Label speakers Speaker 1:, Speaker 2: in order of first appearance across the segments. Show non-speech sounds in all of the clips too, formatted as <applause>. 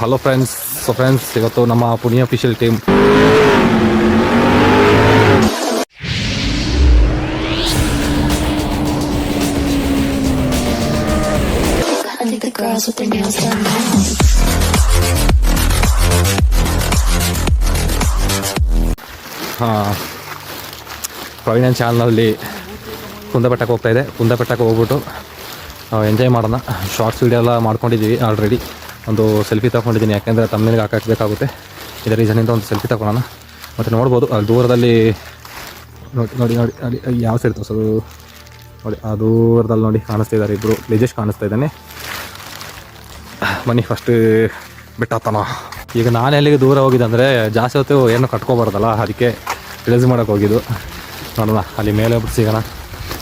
Speaker 1: Hello friends so friends ಇವತ್ತು ನಮ್ಮ ಪುಣ್ಯ ಅಫಿಷಿಯಲ್ ಟೀಮ್
Speaker 2: ಹಾಂ.
Speaker 1: ಪ್ರವೀಣನ್ ಚಾನಲ್ನಲ್ಲಿ ಕುಂದಬೆಟ್ಟಕ್ಕೆ ಹೋಗ್ತಾ ಇದೆ. ಕುಂದಬೆಟ್ಟಕ್ಕೆ ಹೋಗ್ಬಿಟ್ಟು ಎಂಜಾಯ್ ಮಾಡೋಣ. ಶಾರ್ಟ್ಸ್ ವೀಡಿಯೋ ಎಲ್ಲ ಮಾಡ್ಕೊಂಡಿದ್ದೀವಿ ಆಲ್ರೆಡಿ ಒಂದು ಸೆಲ್ಫಿ ತಗೊಂಡಿದ್ದೀನಿ. ಯಾಕೆಂದರೆ ತಮ್ಮನಿಗೆ ಹಾಕಾಕಬೇಕಾಗುತ್ತೆ ಇದೇ ರೀಸನಿಂದ ಒಂದು ಸೆಲ್ಫಿ ತಗೊಳ್ಳೋಣ. ಮತ್ತು ನೋಡ್ಬೋದು ಅಲ್ಲಿ ದೂರದಲ್ಲಿ ನೋಡಿ ನೋಡಿ ನೋಡಿ, ಅಲ್ಲಿ ಯಾವ ಸೈಡ್ ತೋರಿಸೋದು? ನೋಡಿ, ಆ ದೂರದಲ್ಲಿ ನೋಡಿ ಕಾಣಿಸ್ತಾ ಇದ್ದಾರೆ ಇಬ್ಬರು ಲೇಜೆಸ್ ಕಾಣಿಸ್ತಾ ಇದ್ದಾನೆ. ಮನೆ ಫಸ್ಟ್ ಬಿಟ್ಟತ್ತಾನ ಈಗ ನಾನು ಎಲ್ಲಿಗೆ ದೂರ ಹೋಗಿದ್ದೆ ಅಂದರೆ ಜಾಸ್ತಿ ಹೊತ್ತು ಏನು ಕಟ್ಕೊಬಾರ್ದಲ್ಲ, ಅದಕ್ಕೆ ರಿಲೀಸ್ ಮಾಡೋಕೆ ಹೋಗಿದ್ದು. ನೋಡೋಣ, ಅಲ್ಲಿ ಮೇಲೆ ಹೋಗ್ಬಿಟ್ಟು ಸಿಗೋಣ.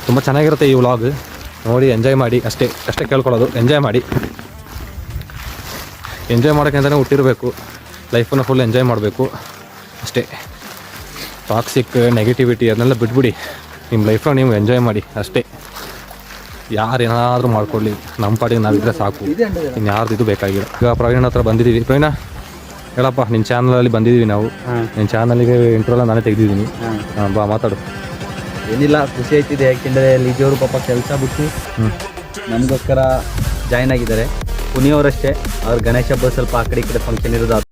Speaker 1: ತುಂಬ ಚೆನ್ನಾಗಿರುತ್ತೆ ಈ ವ್ಲಾಗ್ ನೋಡಿ ಎಂಜಾಯ್ ಮಾಡಿ. ಅಷ್ಟೇ ಅಷ್ಟೇ ಕೇಳ್ಕೊಳ್ಳೋದು. ಎಂಜಾಯ್ ಮಾಡಿ. ಎಂಜಾಯ್ ಮಾಡೋಕ್ಕೆ ಅಂತಲೇ ಹುಟ್ಟಿರಬೇಕು. ಲೈಫನ್ನು ಫುಲ್ ಎಂಜಾಯ್ ಮಾಡಬೇಕು. ಅಷ್ಟೇ. ಟಾಕ್ಸಿಕ್ ನೆಗೆಟಿವಿಟಿ ಅದನ್ನೆಲ್ಲ ಬಿಟ್ಬಿಡಿ. ನಿಮ್ಮ ಲೈಫನ್ನು ನೀವು ಎಂಜಾಯ್ ಮಾಡಿ. ಅಷ್ಟೇ. ಯಾರು ಏನಾದರೂ ಮಾಡ್ಕೊಳ್ಳಿ. ನಮ್ಮ ಪಾಡಿಗೆ ನಾವಿದ್ರೆ ಸಾಕು. ಇನ್ನು ಯಾರ್ದು ಇದು ಬೇಕಾಗಿಲ್ಲ. ಈಗ ಪ್ರವೀಣ್ ಹತ್ರ ಬಂದಿದ್ದೀವಿ ಪ್ರವೀಣ ಹೇಳಪ್ಪ ನಿನ್ನ ಚಾನಲಲ್ಲಿ ಬಂದಿದ್ದೀವಿ ನಾವು. ನಿನ್ನ ಚಾನಲಿಗೆ ಇಂಟ್ರೋಲ್ಲ ನಾನೇ ತೆಗೆದಿದ್ದೀನಿ. ಬಾ ಮಾತಾಡು.
Speaker 3: ಏನಿಲ್ಲ ಖುಷಿ ಆಯ್ತಿದೆ. ಯಾಕೆಂದರೆ ಲಿಜಿಯವರು ಪಾಪ ಕೆಲಸ ಬಿಟ್ಟು
Speaker 1: ಹ್ಞೂ
Speaker 3: ನಮಗೋಸ್ಕರ ಜಾಯ್ನ್ ಆಗಿದ್ದಾರೆ. ಪುನಿಯವರಷ್ಟೇ. ಅವ್ರ ಗಣೇಶ ಹಬ್ಬ ಸ್ವಲ್ಪ ಆ ಕಡೆ ಈ ಕಡೆ ಫಂಕ್ಷನ್ ಇರೋದು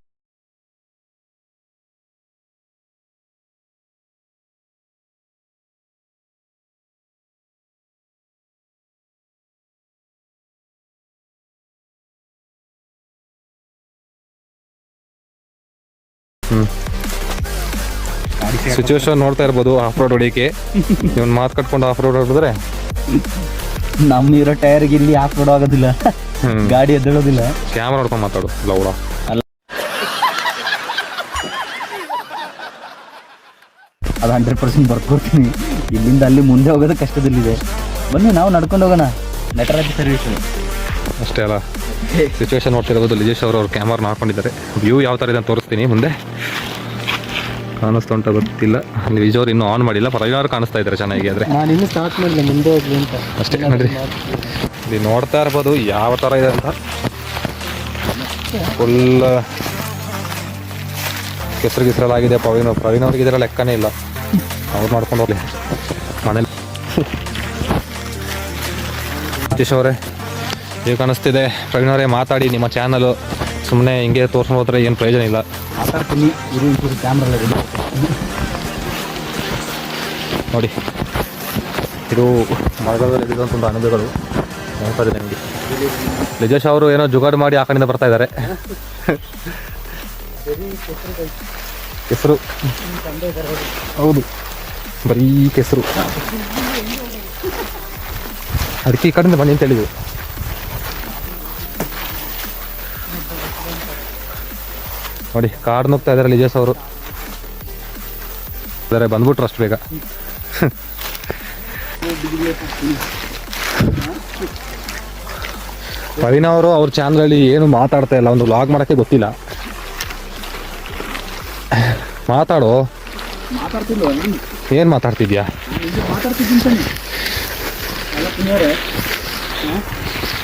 Speaker 1: ಸಿಚುವೇಶನ್ ನೋಡ್ತಾ ಇರ್ಬೋದು ಆಫ್ ರೋಡ್ ಹೊಡಿಯಕ್ಕೆ <laughs> ಇವನ್ ಮಾತು ಕಟ್ಕೊಂಡು ಆಫ್ ರೋಡ್ ಹೊಡೆದ್ರೆ.
Speaker 3: ನಮ್ಮ ಇರೋ ಟೈರ್ಗೆ ಇಲ್ಲಿ ಯಾಕೆ ಬಿಡೋ ಆಗೋದಿಲ್ಲ ಗಾಡಿ ಎದ್ದೇಳೋದಿಲ್ಲ.
Speaker 1: ಕ್ಯಾಮ್ರಾ ನೋಡ್ಕೊಂಡು ಮಾತಾಡು ಲೌಡ.
Speaker 3: ಅದು ಹಂಡ್ರೆಡ್ ಪರ್ಸೆಂಟ್ ಬರ್ಕೊಡ್ತೀನಿ. ಇಲ್ಲಿಂದ ಅಲ್ಲಿ ಮುಂದೆ ಹೋಗೋದು ಕಷ್ಟದಲ್ಲಿದೆ. ಬನ್ನಿ ನಾವು ನಡ್ಕೊಂಡು ಹೋಗೋಣ. ನಟರಾಜ್ ಸರ್ವಿಸ್
Speaker 1: ಅಷ್ಟೇ ಅಲ್ಲ. ಸಿಚುವೇಶನ್ ನೋಡ್ತಿರೋದು ಲಿಜೇಶ್ ಅವರು ಅವ್ರ ಕ್ಯಾಮ್ರಾ ಹಾಕೊಂಡಿದ್ದಾರೆ. ವ್ಯೂ ಯಾವ ಥರ ಇದೆ ಅಂತ ತೋರಿಸ್ತೀನಿ ಮುಂದೆ. ಕಾಣಿಸ್ತಾ ಉಂಟ ಗೊತ್ತಿಲ್ಲ. ಅಲ್ಲಿ ಇನ್ನು ಇನ್ನೂ ಆನ್ ಮಾಡಿಲ್ಲ ಪರವಾಗಿನ ಕಾಣಿಸ್ತಾ ಇದ್ದಾರೆ ಚೆನ್ನಾಗಿ ಆದರೆ
Speaker 3: ನಾನು ಇನ್ನೂ ಸ್ಟಾರ್ಟ್ ಮಾಡಿಲ್ಲ ಮುಂದೆ ಹೋಗ್ಲಿ ಅಂತ.
Speaker 1: ಅಷ್ಟೇ ನೋಡ್ರಿ. ಇಲ್ಲಿ ನೋಡ್ತಾ ಇರ್ಬೋದು ಯಾವ ಥರ ಇದೆ ಅಂತ. ಫುಲ್ ಕೆಸರು ಗಿಸ್ರಲಾಗಿದೆ ಪ್ರವೀಣ್ ಪ್ರವೀಣ್ ಅವ್ರಿಗೆ ಇದರ ಲೆಕ್ಕನೇ ಇಲ್ಲ. ಅವ್ರು ಮಾಡ್ಕೊಂಡು ಹೋಗ್ಲಿ. ಮನೇಲಿ. ಸತೀಶ್ ಅವರೇ ಈಗ ಕಾಣಿಸ್ತಿದೆ? ಪ್ರವೀಣ್ ಅವರೇ ಮಾತಾಡಿ ನಿಮ್ಮ ಚಾನಲು ಸುಮ್ಮನೆ ಹಿಂಗೆ ತೋರ್ಸ್ಕೊಂಡು ಹೋದ್ರೆ ಏನು ಪ್ರಯೋಜನ ಇಲ್ಲ. ನೋಡಿ. ಇದು ಇದ್ದಂಥ ಒಂದು ಅನುಭವಗಳು. ಇದೆ ನಿಮಗೆ ಲಿಜೇಶ್ ಅವರು ಏನೋ ಜುಗಾಡು ಮಾಡಿ ಆ ಕಡೆಯಿಂದ ಬರ್ತಾ ಇದ್ದಾರೆ ಕೆಸರು. ಹೌದು. ಬರೀ ಕೆಸರು. ಅದಕ್ಕೆ ಈ ಕಡೆಯಿಂದ ಬನ್ನಿ ಅಂತ ಹೇಳಿದ್ರು. ನೋಡಿ, ಕಾರ್ ನುಗ್ತಾ ಇದ್ದಾರೆ ಲಿಜೇಶ್ ಅವರು. ಆದರೆ ಬಂದ್ಬಿಟ್ರು ಅಷ್ಟು ಬೇಗ. ಪ್ರವೀಣ್ ಅವರು, ಅವ್ರ ಚಾನಲಲ್ಲಿ ಏನು ಮಾತಾಡ್ತಾ ಇಲ್ಲ ಒಂದು ವ್ಲಾಗ್ ಮಾಡೋಕ್ಕೆ ಗೊತ್ತಿಲ್ಲ. ಮಾತಾಡು. ಏನ್ ಮಾತಾಡ್ತಿದ್ಯಾ?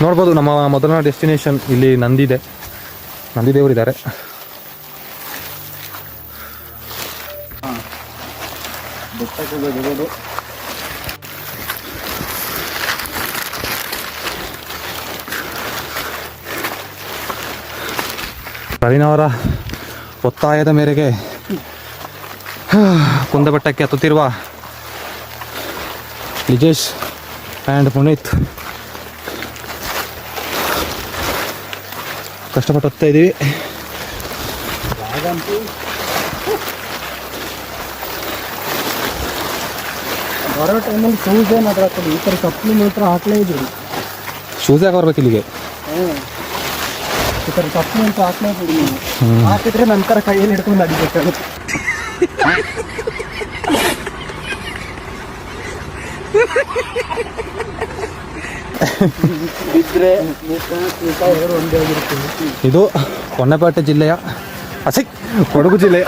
Speaker 1: ನೋಡ್ಬೋದು, ನಮ್ಮ ಮೊದಲನೇ ಡೆಸ್ಟಿನೇಷನ್ ಇಲ್ಲಿ ನಂದಿದೆ. ನಂದಿದೇವರಿದ್ದಾರೆ.
Speaker 3: ಬೆಟ್ಟಕ್ಕೆ
Speaker 1: ಅವರ ಒತ್ತಾಯದ ಮೇರೆಗೆ ಕುಂದಬೆಟ್ಟಕ್ಕೆ ಹತ್ತುತ್ತಿರುವ ಲಿಜೇಶ್ ಆ್ಯಂಡ್ ಪುನೀತ್ ಕಷ್ಟಪಟ್ಟು ಹತ್ತಾ ಇದ್ದೀವಿ.
Speaker 3: ಬರೋ ಟೈಮಲ್ಲಿ ಶೂಸ್ ಏನು ಅದ್ರ ಹಾಕೋದು ಈ ಥರ ಚಪ್ಪಲಿ ಮಾತ್ರ ಹಾಕಲೇ ಇದ್ರು
Speaker 1: ಶೂಸ್ ಯಾಕೆ ಬರ್ಬೇಕು ಇಲ್ಲಿಗೆ?
Speaker 3: ಈ ಥರ ಚಪ್ಪಲಿ ಅಂತ ಹಾಕಲೇ ಇದ್ರು ನೀವು. ಹಾಕಿದ್ರೆ ನಂತರ ಕೈಯಲ್ಲಿ ಹಿಡ್ಕೊಂಡು ಅಡಿಬೇಕಾಗುತ್ತೆ ಬಿದ್ದರೆ ಒಂದೇ ಆಗಿರುತ್ತೆ
Speaker 1: ಇದು ಹೊನ್ನಪೇಟೆ ಜಿಲ್ಲೆಯ ಅಸಿ ಕೊಡಗು ಜಿಲ್ಲೆಯ.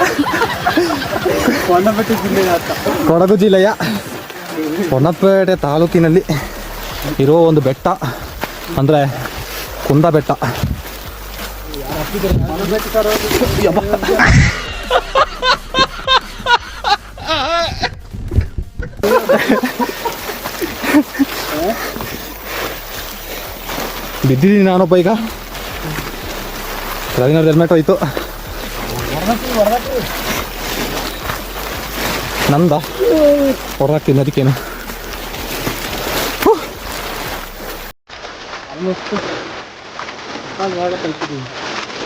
Speaker 3: ಕೊಂಡಪಟ್ಟಿ ಜಿಲ್ಲೆಯ
Speaker 1: ಕೊಡಗು ಜಿಲ್ಲೆಯ. ಹೊನ್ನಪೇಟೆ ತಾಲೂಕಿನಲ್ಲಿ ಇರೋ ಒಂದು ಬೆಟ್ಟ, ಅಂದರೆ ಕುಂದ ಬೆಟ್ಟ. ಬಿದ್ದಿದ್ದೀನಿ ನಾನೊಬ್ಬ ಈಗ. ರವಿನವ್ರ ಹೆಲ್ಮೆಟ್ ಹೋಯ್ತು. ನಂದ? ಹೊರಹಾಕ್ತೀನಿ ಅದಕ್ಕೇನು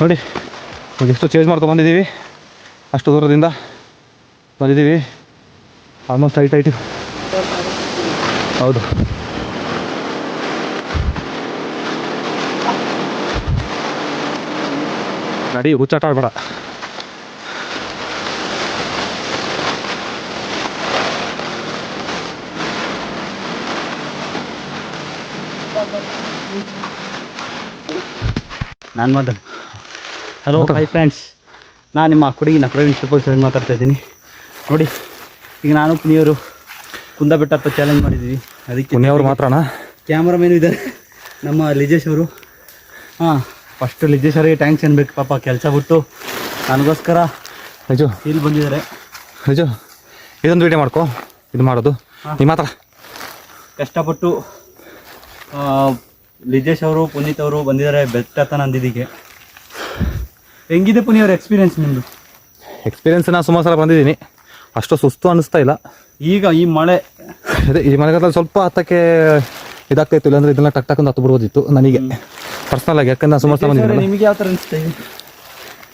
Speaker 1: ನೋಡಿ ಇವಾಗ ಎಷ್ಟು ಚೇಂಜ್ ಮಾಡ್ಕೊಂಡು ಬಂದಿದ್ದೀವಿ. ಅಷ್ಟು ದೂರದಿಂದ ಬಂದಿದ್ದೀವಿ. ಆಲ್ಮೋಸ್ಟ್ ಐಟ್ ಐಟು ಹೌದು. ನಡಿ, ಹುಚ್ಚಾಟ ಆಡ್ಬೇಡ
Speaker 3: ನಾನು ಮಾತಾಡ ಹಲೋ ಹೈ ಫ್ರೆಂಡ್ಸ್ ನಾನು ನಿಮ್ಮ ಕೊಡಗಿನ ಪ್ರವೀಣ್ ಸರ್ ಮಾತಾಡ್ತಾ ಇದ್ದೀನಿ. ನೋಡಿ ಈಗ ನಾನು ಪುನಿಯವರು ಕುಂದ ಬೆಟ್ಟ ಹತ್ತ ಚಾಲೆಂಜ್ ಮಾಡಿದ್ದೀವಿ ಅದಕ್ಕೆ
Speaker 1: ಪುನಿಯವರು ಮಾತ್ರನಾ?
Speaker 3: ಕ್ಯಾಮ್ರಾಮೇನು ಇದ್ದಾರೆ. ನಮ್ಮ ಲಿಜೇಶ್ ಅವರು. ಹಾಂ ಫಸ್ಟ್ ಲಿಜೇಶ್ ಅವರಿಗೆ ಟ್ಯಾಂಕ್ಸ್ ಅನ್ಬೇಕು. ಪಾಪ ಕೆಲಸ ಬಿಟ್ಟು ನನಗೋಸ್ಕರ
Speaker 1: ನಿಜ
Speaker 3: ಇಲ್ಲಿ ಬಂದಿದ್ದಾರೆ.
Speaker 1: ನಿಜ ಇದೊಂದು ವೀಡಿಯೋ ಮಾಡ್ಕೊ. ಇದು ಮಾಡೋದು. ನಿಮ್ಮ ಮಾತ್ರ
Speaker 3: ಕಷ್ಟಪಟ್ಟು ಲಿಜೇಶ್ ಅವರು ಪುನೀತ್ ಅವರು ಬಂದಿದ್ದಾರೆ ಬೆಟ್ಟತನ ಅಂದಿದ್ದಕ್ಕೆ ಹೆಂಗಿದೆ ಪುನಿ ಅವ್ರ ಎಕ್ಸ್ಪೀರಿಯನ್ಸ್ ನಿಮ್ಮದು
Speaker 1: ಎಕ್ಸ್ಪೀರಿಯನ್ಸ್ ನಾ ಸುಮಾರು ಸಲ ಬಂದಿದ್ದೀನಿ. ಅಷ್ಟು ಸುಸ್ತು ಅನ್ನಿಸ್ತಾ ಇಲ್ಲ.
Speaker 3: ಈಗ ಈ ಮಳೆ
Speaker 1: ಅದೇ ಈ ಮಳೆಗಾಲದಲ್ಲಿ ಸ್ವಲ್ಪ ಹತ್ತಕ್ಕೆ ಇದಾಗ್ತಾ ಇತ್ತು ಇಲ್ಲಾಂದ್ರೆ ಇದನ್ನ ಟಕ್ ಟಕ್ ಹತ್ತು ಬಿಡ್ಬೋದಿತ್ತು ನನಗೆ. ಪರ್ಸನಲ್ ಆಗಿ ಯಾಕಂದ್ರೆ ನಾನು ಸುಮಾರು ಸಲ ಬಂದಿದ್ದೀನಿ.
Speaker 3: ನಿಮಗೆ ಯಾವ ಥರ ಅನಿಸ್ತಾ ಇದೆ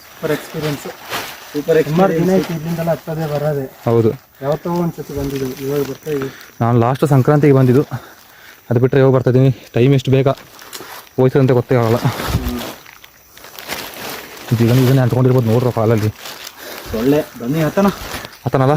Speaker 3: ಸೂಪರ್ ಎಕ್ಸ್ಪೀರಿಯನ್ಸ್ ಸೂಪರ್ ಎಕ್ಸ್ಪೀರಿಯನ್ಸ್ ಇದರಿಂದ ಹತ್ತದೇ ಬರೋದೆ.
Speaker 1: ಹೌದು.
Speaker 3: ಯಾವತ್ತೋ ಒಂದ್ಸತಿ ಬಂದಿದ್ದು ಇವಾಗ ಬರ್ತಾ ಇದೆ.
Speaker 1: ನಾನು ಲಾಸ್ಟ್ ಸಂಕ್ರಾಂತಿಗೆ ಬಂದಿದ್ದು. ಅದು ಬಿಟ್ಟರೆ ಯಾವಾಗ ಬರ್ತಾ ಇದ್ದೀನಿ ಟೈಮ್ ಎಷ್ಟು ಬೇಗ ಹೋಯ್ತದಂತ ಅಂತ ಗೊತ್ತೇ ಆಗಲ್ಲ. ಇದನ್ನ ಇದನ್ನೇ ಅಂದ್ಕೊಂಡಿರ್ಬೋದು ನೋಡ್ರಪ್ಪ ಅಲ್ಲಲ್ಲಿ
Speaker 3: ಒಳ್ಳೆ. ಬನ್ನಿ ಹತ್ತನ
Speaker 1: ಆತನಲ್ಲ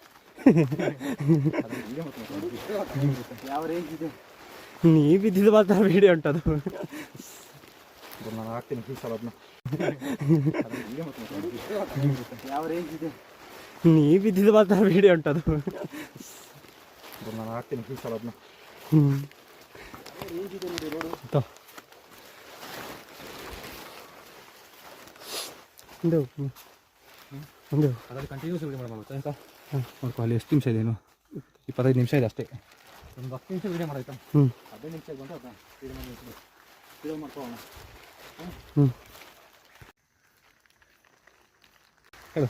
Speaker 3: ನೀ ಬಿದ್ದಿದ ಮಾತ್ರ ವಿಡಿಯೋ ಉಂಟದು.
Speaker 1: ನಾನು ಹಾಕ್ತೀನಿ
Speaker 3: ರೇಂಜ್ ಇದೆ ನೀ ಬಿದ್ದಿದ ಮಾತ್ರ ವಿಡಿಯೋ ಉಂಟದು.
Speaker 1: ನಾನು ಹಾಕ್ತೀನಿ ಫೀಸ್ ಅದನ್ನ
Speaker 3: ಹ್ಞೂ
Speaker 1: ಕಂಟಿನ್ಯೂಸ್ ನೋಡ್ಕೊ ಅಲ್ಲಿ ಎಷ್ಟು ನಿಮಿಷ ಇದೇನು ಇಪ್ಪತ್ತೈದು ನಿಮಿಷ ಇದೆ ಅಷ್ಟೇ. ಒಂದು ಹತ್ತು ನಿಮಿಷ ವಿಡಿಯೋ ಮಾಡಾಯ್ತಾ
Speaker 3: ಹ್ಞೂ
Speaker 1: ಹದಿನೈದು ನಿಮಿಷ ಬಂದು ಅದನ್ನ ವೀಡಿಯೋ ಮಾಡಿ ವೀಡಿಯೋ ಮಾಡ್ಕೊಳ್ಳೋಣ.
Speaker 3: ಹ್ಞೂ
Speaker 1: ಹೇಳು.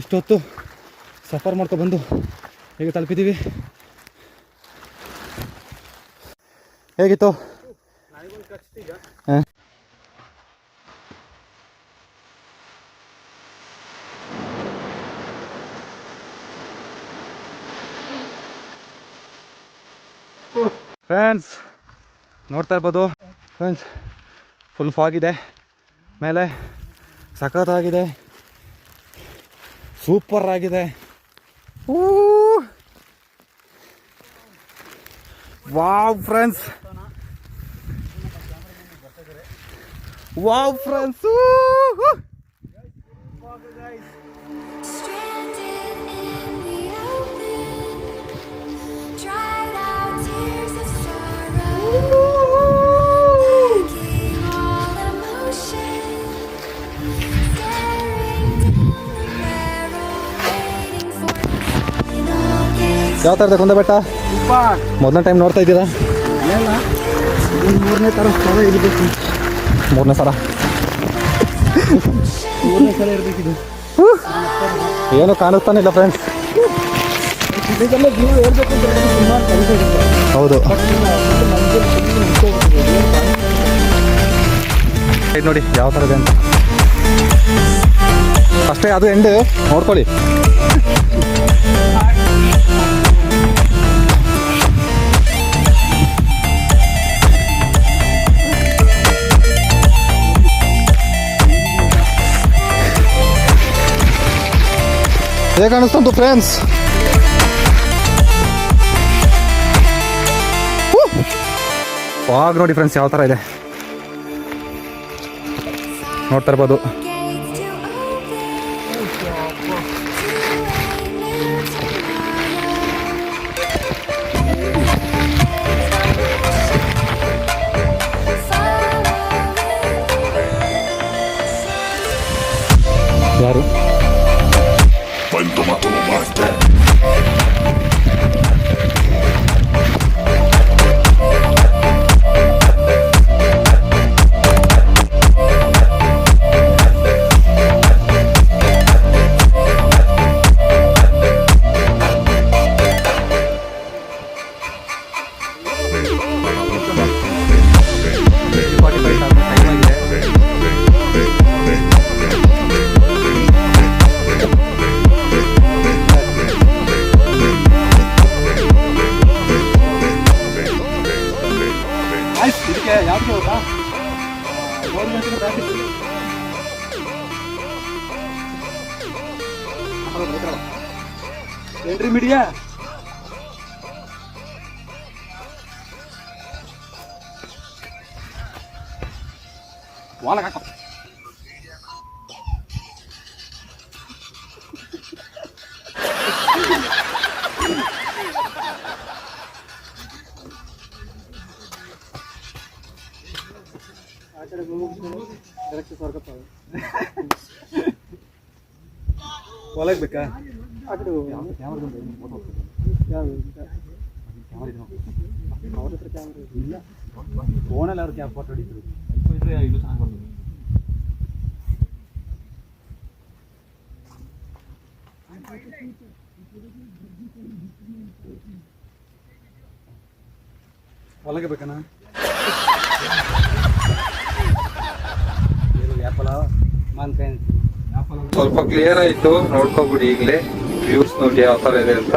Speaker 1: ಇಷ್ಟೊತ್ತು ಸಫರ್ ಮಾಡ್ಕೊ ಬಂದು ಹೇಗೆ ತಲುಪಿದ್ದೀವಿ? ಹೇಗಿತ್ತು? ಹಾಂ. ಫ್ರೆಂಡ್ಸ್ ನೋಡ್ತಾ ಇರ್ಬೋದು. ಫ್ರೆಂಡ್ಸ್ ಫುಲ್ ಫಾಗ್ ಇದೆ. ಮೇಲೆ ಸಖತ್ತಾಗಿದೆ. ಸೂಪರ್ ಆಗಿದೆ. ವಾವ್ ಫ್ರೆಂಡ್ಸ್ ವಾವ್ ಫ್ರೆಂಡ್ಸ್ ಯಾವ ತರದ ಕುಂದ ಬೆಟ್ಟ? ಮೊದಲನೇ ಟೈಮ್ ನೋಡ್ತಾ ಇದ್ದೀರಾ?
Speaker 3: ಮೂರನೇ
Speaker 1: ಮೂರನೇ ಸಲ.
Speaker 3: ಮೂರನೇ ಸಲ
Speaker 1: ಏನು ಕಾಣಿಸ್ತಾನೆ ಇಲ್ಲ ಫ್ರೆಂಡ್ಸ್ ಹೌದು. ನೋಡಿ, ಯಾವ ಥರ ಇದೆ ಅಂತ. ಅಷ್ಟೇ, ಅದು ಎಂಡ್ ನೋಡ್ಕೊಳ್ಳಿ. ಹೇಗೆ ಅನಿಸ್ತಂತು ಫ್ರೆಂಡ್ಸ್ ಆಗ ನೋಡಿ ಫ್ರೆಂಡ್ಸ್ ಯಾವ ಥರ ಇದೆ ನೋಡ್ತಾ ಇರ್ಬೋದು
Speaker 3: Intermediate. Wala kakak. ಒಳಗೆ ಬೇಕಾ ಫೋನಲ್ಲಿ ಅವ್ರು ಕ್ಯಾಬ್ ಫೋಟೋ ಹೊಡಿದ್ರು. ಒಳಗೆ ಬೇಕಣ್ಣ ಆ್ಯಪಲ ಮಾನ್ಕಾಯಿ
Speaker 1: ಸ್ವಲ್ಪ ಕ್ಲಿಯರ್ ಆಯ್ತು. ನೋಡ್ಕೊಬಿಡಿ ಈಗಲೇ. ವ್ಯೂಸ್ ನೋಡಿ ಯಾವ ಥರ ಇದೆ ಅಂತ.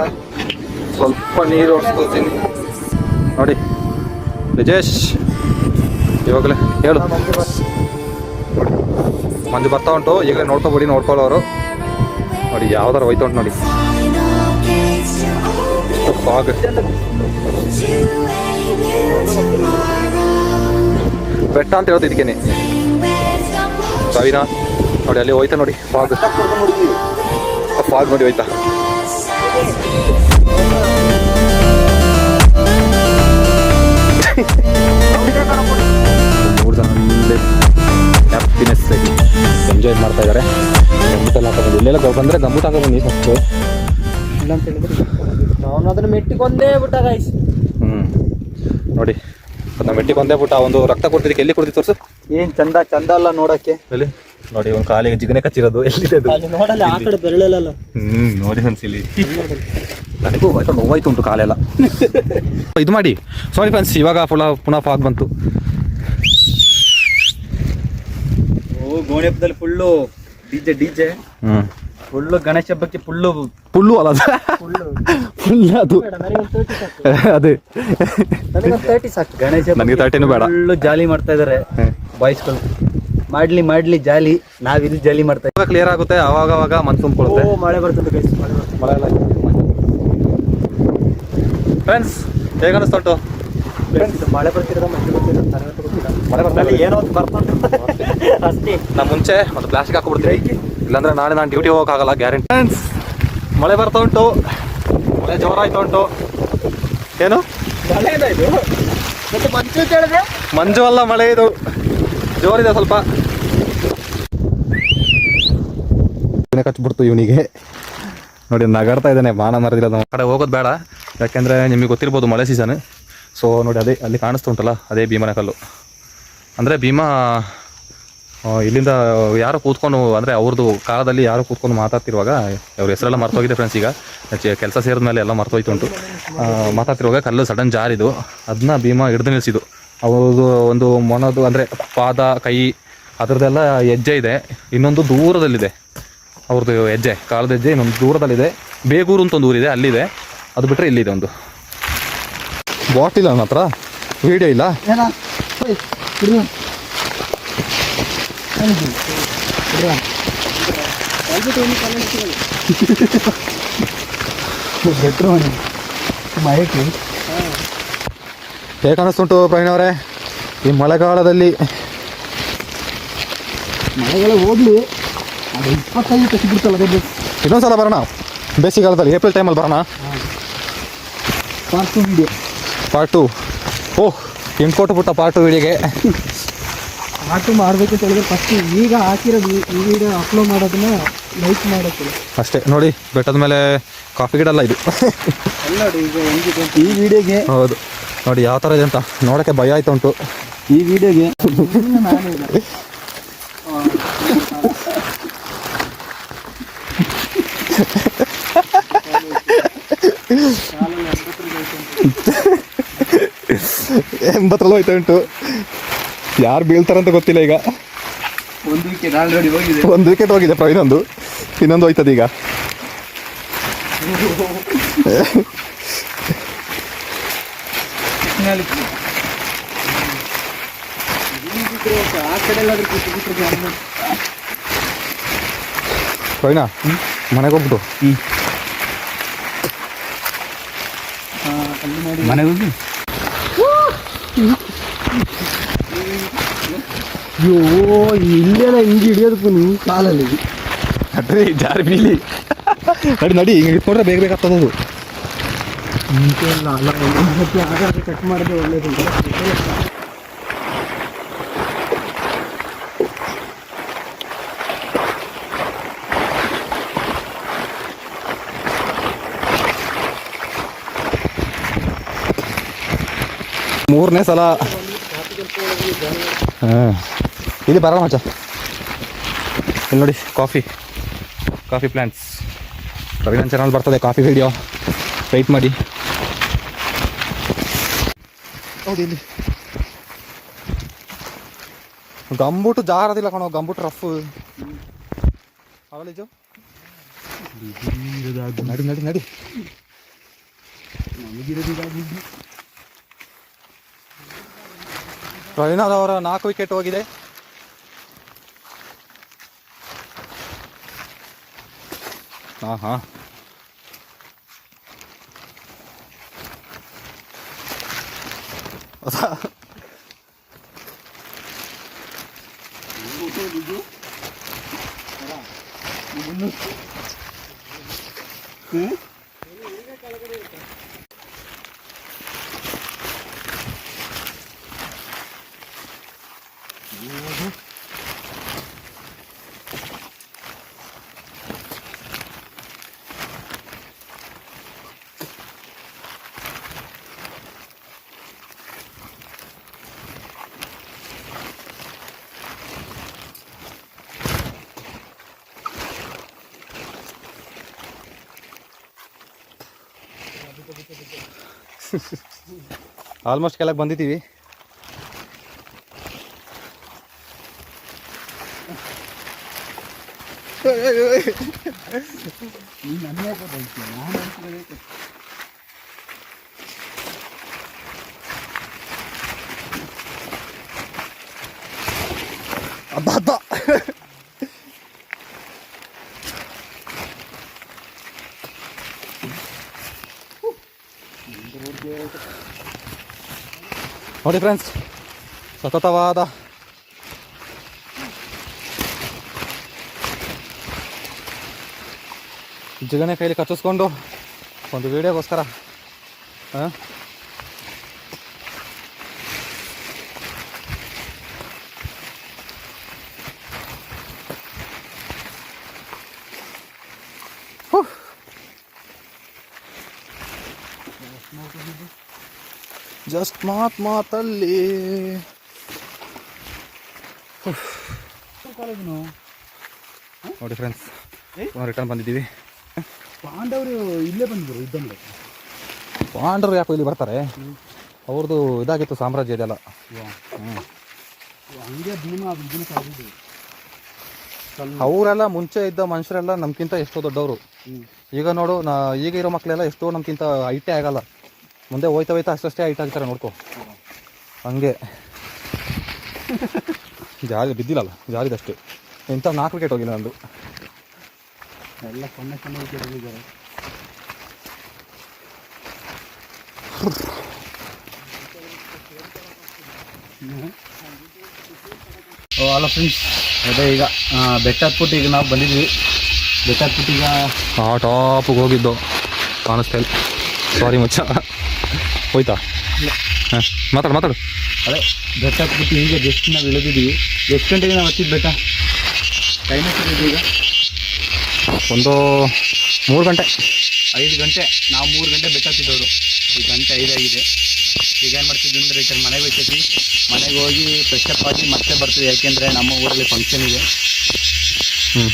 Speaker 1: ಸ್ವಲ್ಪ ನೀರು ಓಡಿಸ್ಕೋತೀನಿ ನೋಡಿ. ವಿಜೇಶ್ ಇವಾಗಲೇ ಹೇಳು. ಮಂಜು ಬರ್ತಾ ಉಂಟು. ಈಗಲೇ ನೋಡ್ಕೊಬಿಡಿ ನೋಡ್ಕೊಳ್ಳೋರು ನೋಡಿ ಯಾವ್ದಾರು ಹೋಯ್ತು ಉಂಟು ನೋಡಿ. ಬೆಟ್ಟ ಅಂತ ಹೇಳ್ತಿದ್ದೀನಿ ಸವಿನಾ ನೋಡಿ ಅಲ್ಲಿ ಹೋಯ್ತಾ ನೋಡಿ ಫಾಗ್ ಫಾಗ್ ನೋಡಿ ಹೋಯ್ತಾ. ಹ್ಯಾಪಿನೆಸ್ ಆಗಿ ಎಂಜಾಯ್ ಮಾಡ್ತಾ ಇದ್ದಾರೆ ಗಂಬೂಟೆಲ್ಲ ಹಾಕೊಂಡು ಇಲ್ಲೆಲ್ಲ ಬಂದರೆ ಗಂಬೂಟ ಹಾಕೊಂಡು ಫಸ್ಟ್
Speaker 3: ಇಲ್ಲ ಅಂತ ಹೇಳಿದ್ರೆ ಅದನ್ನ ಮೆಟ್ಟಿಕೊಂಡೇ ಬಿಟ್ಟ ಗೈಸ್
Speaker 1: ಹ್ಞೂ ನೋಡಿ ಅದನ್ನ ಮೆಟ್ಟಿ ಬಂದೇ ಬಿಟ್ಟು ಒಂದು ರಕ್ತ ಕೊಡ್ತಿದ್ದಕ್ಕೆ ಎಲ್ಲಿ ಕೊಡ್ತಿ ತೋರಿಸು?
Speaker 3: ಏನ್ ಚಂದ ಚಂದ ಅಲ್ಲ ನೋಡಕ್ಕೆ.
Speaker 1: ಎಲ್ಲಿ? ನೋಡಿ ಒಂದು ಕಾಲಿಗೆ ಜಿಗನೆ ಕಚ್ಚಿರೋದು ಎಲ್ಲಿದೆ ಅದು?
Speaker 3: ಅಲ್ಲಿ ನೋಡಲ್ಲ ಆ ಕಡೆ ಬೆರಳಲ್ಲ
Speaker 1: ಹ್ಮ್ ನೋಡಿ ಅನ್ಸಿಲಿ ನನಗೂ ಆಯ್ತು ನೋವಾಯ್ತು ಉಂಟು ಕಾಲೆಲ್ಲ. ಇದು ಮಾಡಿ. ಸಾರಿ ಫ್ರೆಂಡ್ಸ್ ಇವಾಗ ಪುನಃ ಪುನಃ ಫಾಗ್ ಬಂತು.
Speaker 3: ಓ ಗೋಣಿ ಹಬ್ಬದಲ್ಲಿ ಫುಲ್ಲು ಡಿಜೆ ಡಿಜೆ
Speaker 1: ಹ್ಮ್.
Speaker 3: ಫುಲ್ಲು ಗಣೇಶ ಹಬ್ಬಕ್ಕೆ ಫುಲ್ಲು
Speaker 1: ಫುಲ್ಲು ಅಲ್ಲ
Speaker 3: ಫುಲ್ಲು.
Speaker 1: ಫುಲ್ ಅದು. ಅದೇ.
Speaker 3: ತರ್ಟಿ ಸಾಕು. ಗಣೇಶ
Speaker 1: ನನಗೆ 30 ನು ಬೇಡ.
Speaker 3: ಫುಲ್ಲು ಜಾಲಿ ಮಾಡ್ತಾ ಇದಾರೆ ಬಾಯ್ಸ್ಗಳು ಮಾಡ್ಲಿ ಮಾಡ್ಲಿ ಜಾಲಿ ನಾವಿಲ್ಲಿ ಜಾಲಿ ಮಾಡ್ತಾ
Speaker 1: ಇವಾಗ ಕ್ಲಿಯರ್ ಆಗುತ್ತೆ ಅವಾಗ ಅವಾಗ ಮನ್ ತುಂಬಿಕೊಳ್ಳುತ್ತೆ.
Speaker 3: ಓ ಮಳೆ ಬರ್ತದೆ ಗೈಸ್ ಮಳೆ ಬರ್ತದೆ.
Speaker 1: ಮಳೆ ಎಲ್ಲ ಫ್ರೆಂಡ್ಸ್ ಹೇಗೆ
Speaker 3: Friends, ಮಳೆ ಬರ್ತಿರೋದ ಮಂಜು ಬರ್ತಿರೋದ ನನಗಂತೂ ಗೊತ್ತಿಲ್ಲ
Speaker 1: ಮಳೆ ಬರ್ತಾ
Speaker 3: ಅಲ್ಲಿ ಏನೋ ಒಂದು <laughs> ಅಷ್ಟೇ.
Speaker 1: ನಾ ಮುಂಚೆ ಒಂದು ಪ್ಲಾಸ್ಟಿಕ್ ಹಾಕೊಬಿಡ್ತೀನಿ ಇಲ್ಲಾಂದ್ರೆ ನಾಳೆ ನಾನು ಡ್ಯೂಟಿ ಹೋಗೋಕ್ಕಾಗಲ್ಲ ಗ್ಯಾರಂಟಿ ಫ್ರೆಂಡ್ಸ್ ಮಳೆ ಬರ್ತಾ ಉಂಟು. ಮಳೆ ಜೋರಾಯ್ತಾ ಉಂಟು. ಏನು?
Speaker 3: ಮಳೆ ಇದು. ಮತ್ತೆ ಮಂಚು ಕೇಳಿದ್ರೆ?
Speaker 1: ಮಂಜು ಅಲ್ಲ ಮಳೆ ಇದು. ಜೋರಿದೆ ಸ್ವಲ್ಪ. ಕಚ್ಬಿಡ್ತು ಇವನಿಗೆ. ನೋಡಿ, ನಗಾಡ್ತಾ ಇದ್ದಾನೆ ಮಾನ ಮರದಿಲ್ಲ ನಮ್ಮ ಕಡೆ ಹೋಗೋದು ಬೇಡ. ಯಾಕೆಂದ್ರೆ ನಿಮಗೆ ಗೊತ್ತಿರ್ಬೋದು ಮಳೆ ಸೀಸನ್ ಸೊ ನೋಡಿ, ಅದೇ ಅಲ್ಲಿ ಕಾಣಿಸ್ತಾ ಉಂಟಲ್ಲ, ಅದೇ ಭೀಮನ ಕಲ್ಲು. ಅಂದರೆ ಭೀಮ ಇಲ್ಲಿಂದ ಯಾರು ಕೂತ್ಕೊಂಡು, ಅಂದರೆ ಅವ್ರದ್ದು ಕಾಲದಲ್ಲಿ ಯಾರು ಕೂತ್ಕೊಂಡು ಮಾತಾಡ್ತಿರುವಾಗ, ಅವ್ರ ಹೆಸರೆಲ್ಲ ಮರ್ತೋಗಿದೆ ಫ್ರೆಂಡ್ಸ್ ಈಗ. ಕೆಲಸ ಸೇರಿದ ಮೇಲೆ ಎಲ್ಲ ಮರ್ತೋಯ್ತು ಉಂಟು ಮಾತಾಡ್ತಿರುವಾಗ ಕಲ್ಲು ಸಡನ್ ಜಾರಿದು ಅದನ್ನ ಭೀಮ ಹಿಡ್ದು ನಿಲ್ಲಿಸಿದ್ದು ಅವ್ರದ್ದು ಒಂದು ಮೊಣದು ಅಂದರೆ ಪಾದ, ಕೈ, ಅದರದ್ದೆಲ್ಲ ಹೆಜ್ಜೆ ಇದೆ. ಇನ್ನೊಂದು ದೂರದಲ್ಲಿದೆ. ಅವ್ರದ್ದು ಹೆಜ್ಜೆ ಕಾಲದ ಹೆಜ್ಜೆ ಇನ್ನೊಂದು ದೂರದಲ್ಲಿದೆ. ಬೇಗೂರು ಅಂತ ಒಂದು ಊರಿದೆ ಅಲ್ಲಿದೆ. ಅದು ಬಿಟ್ಟರೆ ಇಲ್ಲಿದೆ ಒಂದು. ಬಾಟಿಲ್ ನನ್ನ ಹತ್ರ? ವಿಡಿಯೋ ಇಲ್ಲ? ಹೇಗೆ ಕಾಣಿಸ್ತುಂಟು ಪ್ರವೀಣ್ ಅವರೇ? ಈ ಮಳೆಗಾಲದಲ್ಲಿ.
Speaker 3: ಮಳೆಗಾಲ ಹೋಗ್ಲಿ. ಇಪ್ಪತ್ತೈದು ಕಸಿ ಬಿಡ್ತಲ್ಲ ಅದೇ
Speaker 1: ಇನ್ನೊಂದ್ಸಲ ಬರೋಣ. ಬೇಸಿಗೆಗಾಲದಲ್ಲಿ ಏಪ್ರಿಲ್ ಟೈಮಲ್ಲಿ ಬರೋಣ.
Speaker 3: ಪಾರ್ಟ್ ವಿಡಿಯೋ
Speaker 1: ಪಾರ್ಟ್ ಟು ಓಹ್ ಇಂಪೋರ್ಟ್ ಕೊಟ್ಬಿಟ್ಟ ಪಾರ್ಟ್ ಟು ವಿಡಿಯೋಗೆ
Speaker 3: ಟು ಮಾಡಬೇಕು ಅಂತ ಹೇಳಿದ್ರೆ ಫಸ್ಟ್ ಈಗ ಹಾಕಿರೋದು ಈ- ಈ ವಿಡಿಯೋ ಅಪ್ಲೋಡ್ ಮಾಡೋದನ್ನ ಲೈಕ್ ಮಾಡೋಕ್ಕೆ.
Speaker 1: ಅಷ್ಟೇ ನೋಡಿ ಬೆಟ್ಟದ ಮೇಲೆ ಕಾಫಿ ಗಿಡ ಅಲ್ಲ ಇದು.
Speaker 3: ನೋಡಿ ಈಗ ಹೆಂಗಿದೆ ಈ ವಿಡಿಯೋಗೆ
Speaker 1: ಹೌದು. ನೋಡಿ ಯಾವ ಥರ ಇದೆ ಅಂತ ನೋಡೋಕ್ಕೆ ಭಯ ಆಯ್ತು ಉಂಟು.
Speaker 3: ಈ ವಿಡಿಯೋಗೆ <laughs>
Speaker 1: ಎಂಬತ್ತರಲ್ಲಿ ಹೋಯ್ತಾ ಉಂಟು. ಯಾರು ಬೀಳ್ತಾರಂತ ಗೊತ್ತಿಲ್ಲ ಈಗ.
Speaker 3: ಒಂದು ವಿಕೆಟ್ ಆಲ್ರೆಡಿ ಹೋಗಿದೆ.
Speaker 1: ಒಂದು ವಿಕೆಟ್ ಹೋಗಿದೆ ಪ್ರವೀಣ್ ಒಂದು. ಇನ್ನೊಂದು ಹೋಯ್ತದೆ ಈಗ. ಪ್ರವೀಣ ಮನೆಗೆ ಹೋಗ್ಬಿಟ್ಟು
Speaker 3: ಮನೆಗೆ ಹೋಗಿ ಅಯ್ಯೋ ಇಲ್ಲೆಲ್ಲ ಹಿಂಗೆ ಹಿಡಿಯೋದಕ್ಕೂ ನೀವು ಕಾಲಲ್ಲಿ.
Speaker 1: ಅದೇ ಜಾರಿ ಬೀಳಿ ನಡಿ ನಡಿ ಹಿಂಗೆ ಇಟ್ಕೊಂಡ್ರೆ ಬೇಗ ಬೇಗ ಆಗ್ತದದು
Speaker 3: ಮುಂಚೆಲ್ಲ ಅಲ್ಲ ಕಟ್ ಮಾಡಿದ್ರೆ ಒಳ್ಳೇದು
Speaker 1: ಮೂರನೇ ಸಲ. ಹಾಂ. ಇಲ್ಲಿ ಬರೋಣ ಮಚ್ಚ. ಇಲ್ಲಿ ನೋಡಿ coffee coffee plants Praveen channel ಬರ್ತದೆ ಕಾಫಿ ವಿಡಿಯೋ ವೆಯ್ಟ್ ಮಾಡಿ. ನೋಡಿ ಇಲ್ಲಿ. ಗಂಬೂಟು ಜಾರದಿಲ್ಲ ಕಣೋ, ಗಂಬೂಟು ರಫ್ ಅವಲಿಜು ನಡಿ ನಡಿ ನಡಿ. ಪ್ರವೀಣ್ ಅವರ ನಾಲ್ಕು ವಿಕೆಟ್ ಹೋಗಿದೆ. ಹಾಂ ಹಾಂ ಆಲ್ಮೋಸ್ಟ್ ಕೆಳಗೆ ಬಂದಿದ್ದೀವಿ ಅದ್ದ ಅದ್ದ ನೋಡಿ ಫ್ರೆಂಡ್ಸ್ ಸತತವಾದ ಜಿಗಣೆ ಕೈಲಿ ಕಚ್ಚಿಸ್ಕೊಂಡು ಒಂದು ವೀಡಿಯೋಗೋಸ್ಕರ ಹಾಂ ಜಸ್ಟ್ ಮಾತ್ ಮಾತಲ್ಲಿ. ನೋಡಿ ಫ್ರೆಂಡ್ಸ್ ರಿಟರ್ನ್ ಬಂದಿದ್ದೀವಿ.
Speaker 3: ಪಾಂಡವರು ಇಲ್ಲೇ ಬಂದಿದ್ರು ಇದ್ದಂಗೆ
Speaker 1: ಪಾಂಡವರು ಯಾಕೋ ಇಲ್ಲಿ ಬರ್ತಾರೆ? ಅವ್ರದ್ದು ಇದಾಗಿತ್ತು ಸಾಮ್ರಾಜ್ಯ ಇದೆಲ್ಲ
Speaker 3: ಹಂಗೆ ಭೀಮ
Speaker 1: ಅವರೆಲ್ಲ ಮುಂಚೆ ಇದ್ದ ಮನುಷ್ಯರೆಲ್ಲ ನಮ್ಗಿಂತ ಎಷ್ಟೋ ದೊಡ್ಡವರು. ಈಗ ನೋಡು ನಾ ಈಗ ಇರೋ ಮಕ್ಕಳೆಲ್ಲ ಎಷ್ಟೋ ನಮ್ಗಿಂತ ಐಟೇ ಆಗಲ್ಲ. ಮುಂದೆ ಹೋಯ್ತಾ ಹೋಯ್ತಾ ಅಷ್ಟಷ್ಟೇ ಹೈಟ್ ಆಗ್ತಾರೆ ನೋಡ್ಕೊ. ಹಂಗೆ. ಜಾರಿ ಬಿದ್ದಿಲ್ಲಲ್ಲ ಜಾರಿದಷ್ಟೇ ಇಂಥ ನಾಲ್ಕು ವಿಕೆಟ್ ಹೋಗಿಲ್ಲ ನಂದು.
Speaker 3: ಎಲ್ಲ ಸೊನ್ನೆ ಸೊನ್ನೆ ವಿಕೆಟ್ ಓ ಅಲ್ಲ ಫ್ರೆಂಡ್ಸ್ ಅದೇ ಈಗ ಬೆಟ್ಟ ಹತ್ಬಿಟ್ಟು ಈಗ ನಾವು ಬಂದಿದ್ವಿ. ಬೆಟ್ಟ ಹತ್ಬಿಟ್ಟು ಈಗ
Speaker 1: ಆ ಟಾಪಿಗೆ ಹೋಗಿದ್ದು. ಕಾಣಿಸ್ತಾ ಇಲ್ಲ. ಸಾರಿ ಮಚ್ಚ. ಹೋಯ್ತಾ? ಹಾಂ ಮಾತಾಡು ಮಾತಾಡು.
Speaker 3: ಅದೇ ಬೆಟ್ಟ ಹಾಕ್ಬಿಟ್ಟು ಈಗ ಜಸ್ಟ್ ನಾವು ಇಳಿದಿದ್ದೀವಿ. ಎಷ್ಟು ಗಂಟೆಗೆ ನಾವು ಹತ್ತಿದ್ದು ಬೆಟ್ಟ? ಟೈಮ್ ಎಷ್ಟಿದೆ ಈಗ?
Speaker 1: ಒಂದು ಮೂರು ಗಂಟೆ.
Speaker 3: ಐದು ಗಂಟೆ. ನಾವು ಮೂರು ಗಂಟೆ ಬೆಟ್ಟ ಹತ್ತಿದ್ದವರು ಈಗ ಗಂಟೆ ಐದಾಗಿದೆ ಈಗ ಏನು ಮಾಡ್ತಿದ್ವಿ ಅಂದರೆ ರಿಟರ್ನ್ ಮನೆಗೆ ಹೋಗ್ತೈತಿ ಮನೆಗೆ ಹೋಗಿ ಫ್ರೆಶ್ ಅಪ್ ಆಗಿ ಮತ್ತೆ ಬರ್ತೀವಿ. ಯಾಕೆಂದರೆ ನಮ್ಮ ಊರಲ್ಲಿ ಫಂಕ್ಷನ್ ಇದೆ.
Speaker 1: ಹ್ಞೂ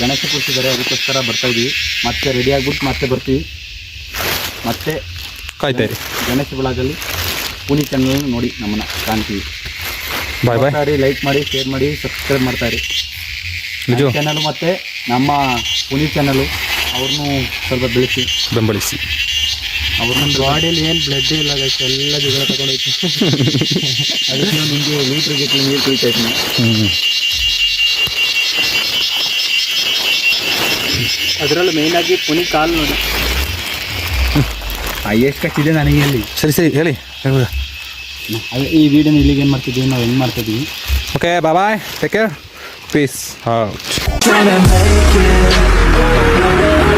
Speaker 3: ಗಣೇಶ ಕೂರಿಸಿದ್ದಾರೆ. ಅದಕ್ಕೋಸ್ಕರ ಬರ್ತಾ ಇದೀವಿ. ಮತ್ತೆ ರೆಡಿ ಆಗಿಬಿಟ್ಟು ಮತ್ತೆ ಬರ್ತೀವಿ. ಮತ್ತೆ
Speaker 1: ಕಾಯ್ತಾ ಇರಿ.
Speaker 3: ಗಣೇಶ ಬ್ಲಾಗಲ್ಲಿ ಪುನಿ ಚಾನಲ್ ನೋಡಿ ನಮ್ಮನ್ನ ಕಾಣ್ತೀವಿ.
Speaker 1: ಬಾಯ್ ಬಾಯ್
Speaker 3: ಲೈಕ್ ಮಾಡಿ ಶೇರ್ ಮಾಡಿ ಸಬ್ಸ್ಕ್ರೈಬ್ ಮಾಡ್ತಾ ಇರಿ.
Speaker 1: ನಿಜ
Speaker 3: ಚಾನಲ್ ಮತ್ತೆ ನಮ್ಮ ಪುನಿ ಚಾನಲ್ ಅವ್ರನ್ನೂ ಸ್ವಲ್ಪ ಬೆಳೆಸಿ.
Speaker 1: ಬೆಂಬಲಿಸಿ.
Speaker 3: ಅವ್ರನ್ನ ಬಾಡಿಯಲ್ಲಿ ಏನು ಬ್ಲಡ್ ಇಲ್ಲ ಗೈಸ್ ಎಲ್ಲ ಜಗಳ ತಗೊಂಡೈತೆ <laughs> ಅದಕ್ಕೆ ನಿಮಗೆ ಲೀಟ್ರ್ ಗಿಟ್ಲಿ ನೀರು ಕುಡಿತಾ ಇದ್ದೀನಿ.
Speaker 1: ಹ್ಞೂ
Speaker 3: ಅದರಲ್ಲೂ ಮೇಯ್ನಾಗಿ ಪುನಿ ಕಾಲು ನೋಡಿ. ಎಷ್ಟು ಕಟ್ಟಿದೆ ನನಗೆ ಇಲ್ಲಿ
Speaker 1: ಸರಿ ಸರಿ ಹೇಳಿ ಹೇಳ್ಬೋದಾ
Speaker 3: ಅದೇ ಈ ವಿಡಿಯೋನ ಇಲ್ಲಿಗೆ ಏನು ಮಾಡ್ತಿದ್ದೀವಿ ನಾವು ಹೆಂಗೆ ಮಾಡ್ತಿದ್ದೀವಿ
Speaker 1: okay bye bye take care peace.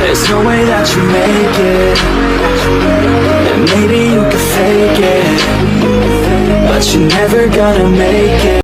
Speaker 4: There's no way that you make it. And maybe you could fake it. But you're never gonna make it.